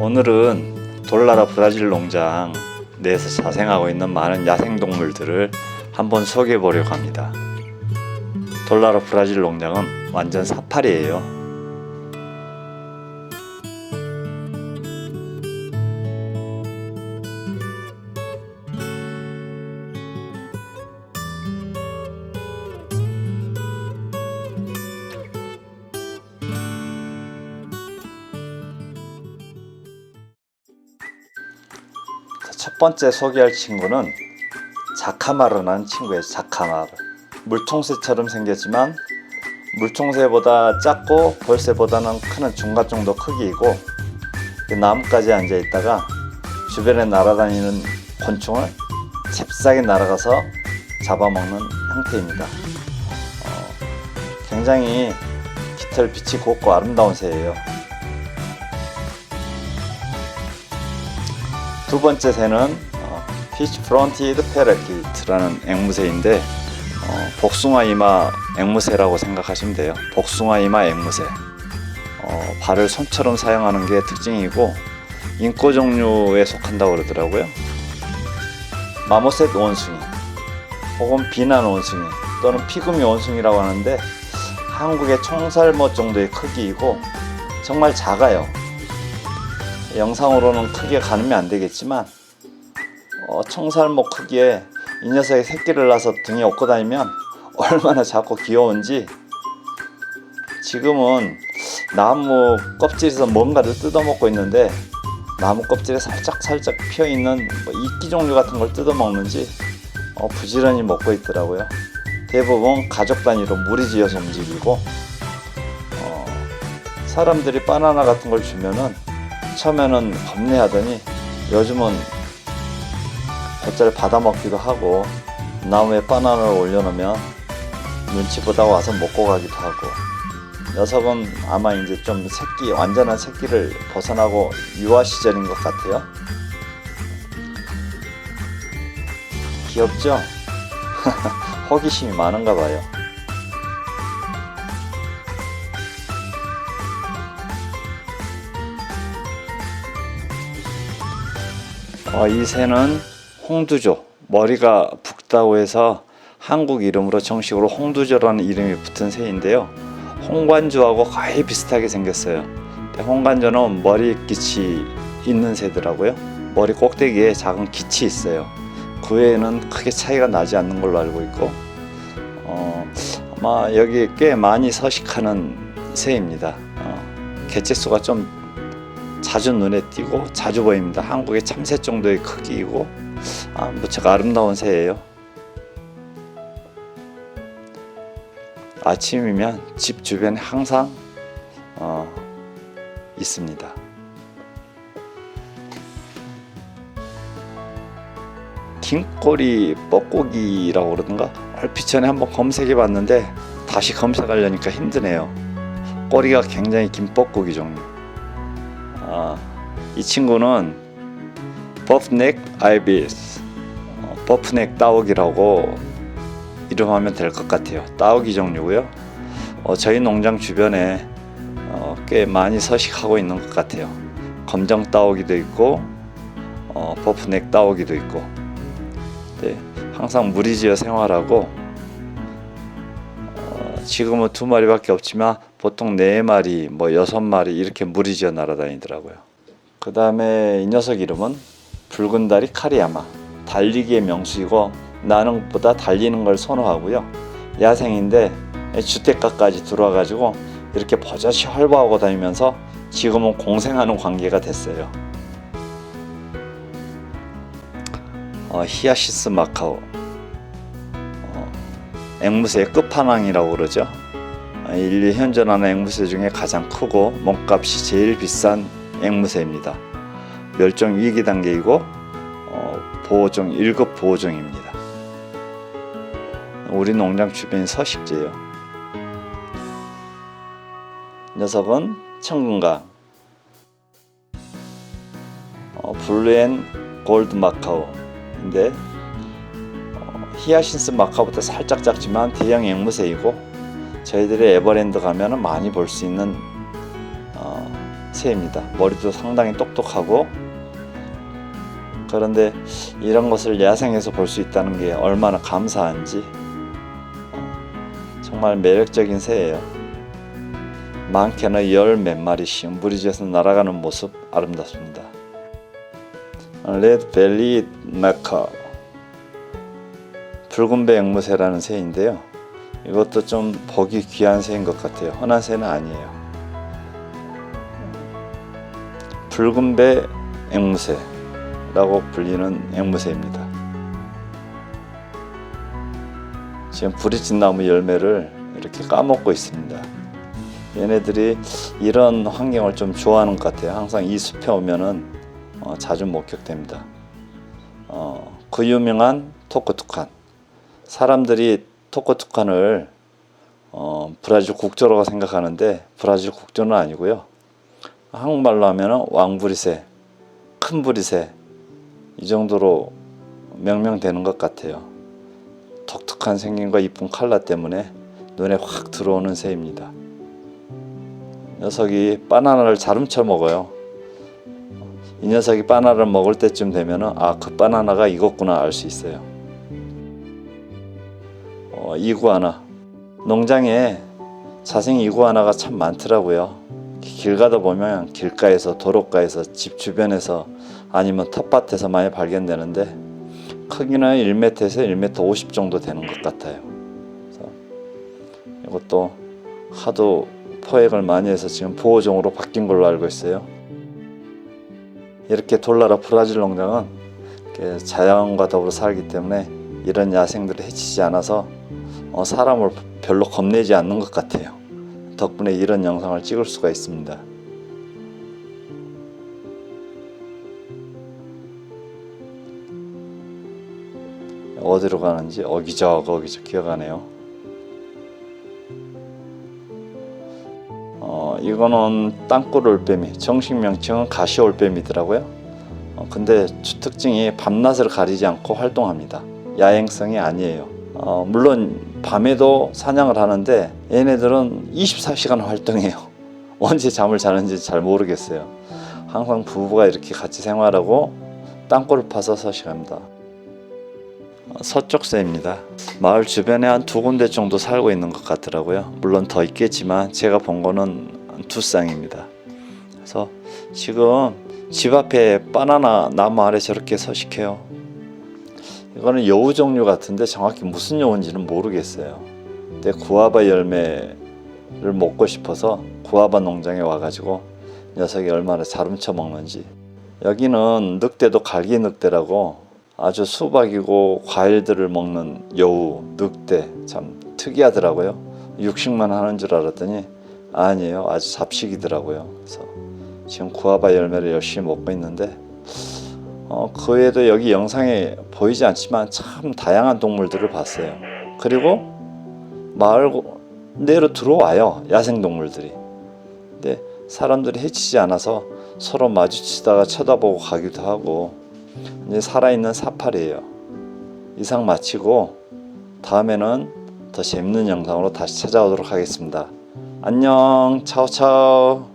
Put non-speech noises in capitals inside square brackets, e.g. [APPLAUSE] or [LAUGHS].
오늘은 돌나라 브라질 농장 내에서 자생하고 있는 많은 야생동물들을 한번 소개해 보려고 합니다. 돌나라 브라질 농장은 완전 사파리예요. 첫 번째 소개할 친구는 자카마르라는 친구예요. 자카마르. 물총새처럼 생겼지만 물총새보다 작고 벌새보다는 크는 중간 정도 크기이고 이 나무까지 앉아 있다가 주변에 날아다니는 곤충을 잽싸게 날아가서 잡아먹는 형태입니다. 어, 굉장히 깃털 빛이 곱고 아름다운 새예요. 두 번째 새는 어, 피치 프론티드 페라키트라는 앵무새인데 어, 복숭아 이마 앵무새라고 생각하시면 돼요. 복숭아 이마 앵무새. 어, 발을 손처럼 사용하는 게 특징이고 인꼬 종류에 속한다고 그러더라고요. 마모셋 원숭이 혹은 비난 원숭이 또는 피그미 원숭이라고 하는데 한국의 총살모 정도의 크기이고 정말 작아요. 영상으로는 크게 가늠이 안 되겠지만 어, 청살모 크기에 이 녀석이 새끼를 낳아서 등에 업고 다니면 얼마나 작고 귀여운지 지금은 나무 껍질에서 뭔가를 뜯어먹고 있는데 나무 껍질에 살짝 살짝 피어 있는 뭐 이끼 종류 같은 걸 뜯어먹는지 어, 부지런히 먹고 있더라고요. 대부분 가족 단위로 무리지어서 움직이고 어, 사람들이 바나나 같은 걸 주면은 처음에는 겁내하더니 요즘은 곧잘 받아먹기도 하고 나무에 바나나를 올려놓으면 눈치 보다 와서 먹고 가기도 하고 녀석은 아마 이제 좀 새끼 완전한 새끼를 벗어나고 유아 시절인 것 같아요. 귀엽죠? [LAUGHS] 호기심이 많은가 봐요. 어, 이 새는 홍두조 머리가 붓다고 해서 한국 이름으로 정식으로 홍두조라는 이름이 붙은 새인데요. 홍관조하고 거의 비슷하게 생겼어요. 홍관조는 머리 깃이 있는 새더라고요. 머리 꼭대기에 작은 깃이 있어요. 그 외에는 크게 차이가 나지 않는 걸로 알고 있고 어, 아마 여기 꽤 많이 서식하는 새입니다. 어, 개체수가 좀 자주 눈에 띄고 자주 보입니다. 한국의 참새 정도의 크기이고 아, 무척 아름다운 새예요. 아침이면 집 주변에 항상 어, 있습니다. 긴꼬리 뻐꾸기라고 그러던가 얼핏 전에 한번 검색해 봤는데 다시 검색하려니까 힘드네요. 꼬리가 굉장히 긴 뻐꾸기 종류. 아, 이 친구는 버프넥 아이비스 어, 버프넥 따오기라고 이름하면 될 것 같아요. 따오기 종류고요. 어, 저희 농장 주변에 어, 꽤 많이 서식하고 있는 것 같아요. 검정 따오기도 있고 어, 버프넥 따오기도 있고 네, 항상 무리지어 생활하고 어, 지금은 두 마리밖에 없지만 보통 네 마리, 뭐 여섯 마리 이렇게 무리지어 날아다니더라고요. 그 다음에 이 녀석 이름은 붉은 다리 카리야마. 달리기의 명수이고 나는 것보다 달리는 걸 선호하고요. 야생인데 주택가까지 들어와가지고 이렇게 버젓이 활보하고 다니면서 지금은 공생하는 관계가 됐어요. 어, 히아시스 마카오. 어, 앵무새의 끝판왕이라고 그러죠. 어, 인류 현존하는 앵무새 중에 가장 크고 몸값이 제일 비싼 앵무새입니다. 멸종 위기 단계이고 어, 보호종 1급 보호종입니다. 우리 농장 주변 서식지예요. 녀석은 청금강, 어, 블루앤 골드 마카오인데 어, 히아신스 마카오보다 살짝 작지만 대형 앵무새이고 저희들이 에버랜드 가면은 많이 볼 수 있는 어, 새입니다. 머리도 상당히 똑똑하고 그런데 이런 것을 야생에서 볼 수 있다는 게 얼마나 감사한지 어, 정말 매력적인 새예요. 많게는 열 몇 마리씩 무리지어서 날아가는 모습 아름답습니다. 레드 벨리 메카 붉은 배 앵무새라는 새인데요. 이것도 좀 보기 귀한 새인 것 같아요. 흔한 새는 아니에요. 붉은 배 앵무새라고 불리는 앵무새입니다. 지금 부리진 나무 열매를 이렇게 까먹고 있습니다. 얘네들이 이런 환경을 좀 좋아하는 것 같아요. 항상 이 숲에 오면은 어, 자주 목격됩니다. 어, 그 유명한 토크투칸. 사람들이 토크투칸을 어, 브라질 국조라고 생각하는데 브라질 국조는 아니고요. 한국말로 하면 왕부리새, 큰 부리새 이 정도로 명명되는 것 같아요. 독특한 생김과 이쁜 컬러 때문에 눈에 확 들어오는 새입니다. 녀석이 바나나를 잘 훔쳐 먹어요. 이 녀석이 바나나를 먹을 때쯤 되면은 아그 바나나가 익었구나 알 수 있어요. 어, 이구아나 농장에 자생 이구아나가 참 많더라고요. 길 가다 보면 길가에서 도로가에서 집 주변에서 아니면 텃밭에서 많이 발견되는데 크기는 1m에서 1m 50 정도 되는 것 같아요. 이것도 하도 포획을 많이 해서 지금 보호종으로 바뀐 걸로 알고 있어요. 이렇게 돌나라 브라질 농장은 자연과 더불어 살기 때문에 이런 야생들을 해치지 않아서 어, 사람을 별로 겁내지 않는 것 같아요. 덕분에 이런 영상을 찍을 수가 있습니다. 어디로 가는지 어기적 어기적 기어가네요. 어, 이거는 땅굴 올빼미, 정식 명칭은 가시 올빼미더라고요. 어, 근데 주 특징이 밤낮을 가리지 않고 활동합니다. 야행성이 아니에요. 어, 물론 밤에도 사냥을 하는데 얘네들은 24시간 활동해요. [LAUGHS] 언제 잠을 자는지 잘 모르겠어요. 항상 부부가 이렇게 같이 생활하고 땅굴을 파서 서식합니다. 어, 서쪽 새입니다. 마을 주변에 한 두 군데 정도 살고 있는 것 같더라고요. 물론 더 있겠지만 제가 본 거는 두 쌍입니다. 그래서 지금 집 앞에 바나나 나무 아래 저렇게 서식해요. 이거는 여우 종류 같은데 정확히 무슨 여우인지는 모르겠어요. 근데 구아바 열매를 먹고 싶어서 구아바 농장에 와가지고 녀석이 얼마나 잘 훔쳐 먹는지. 여기는 늑대도 갈기 늑대라고 아주 수박이고 과일들을 먹는 여우, 늑대 참 특이하더라고요. 육식만 하는 줄 알았더니 아니에요. 아주 잡식이더라고요. 그래서 지금 구아바 열매를 열심히 먹고 있는데 어, 그 외에도 여기 영상에 보이지 않지만 참 다양한 동물들을 봤어요. 그리고 마을 내로 들어와요. 야생 동물들이. 근데 사람들이 해치지 않아서 서로 마주치다가 쳐다보고 가기도 하고 이제 살아있는 사파리예요. 이상 마치고 다음에는 더 재밌는 영상으로 다시 찾아오도록 하겠습니다. 안녕, 차오차오.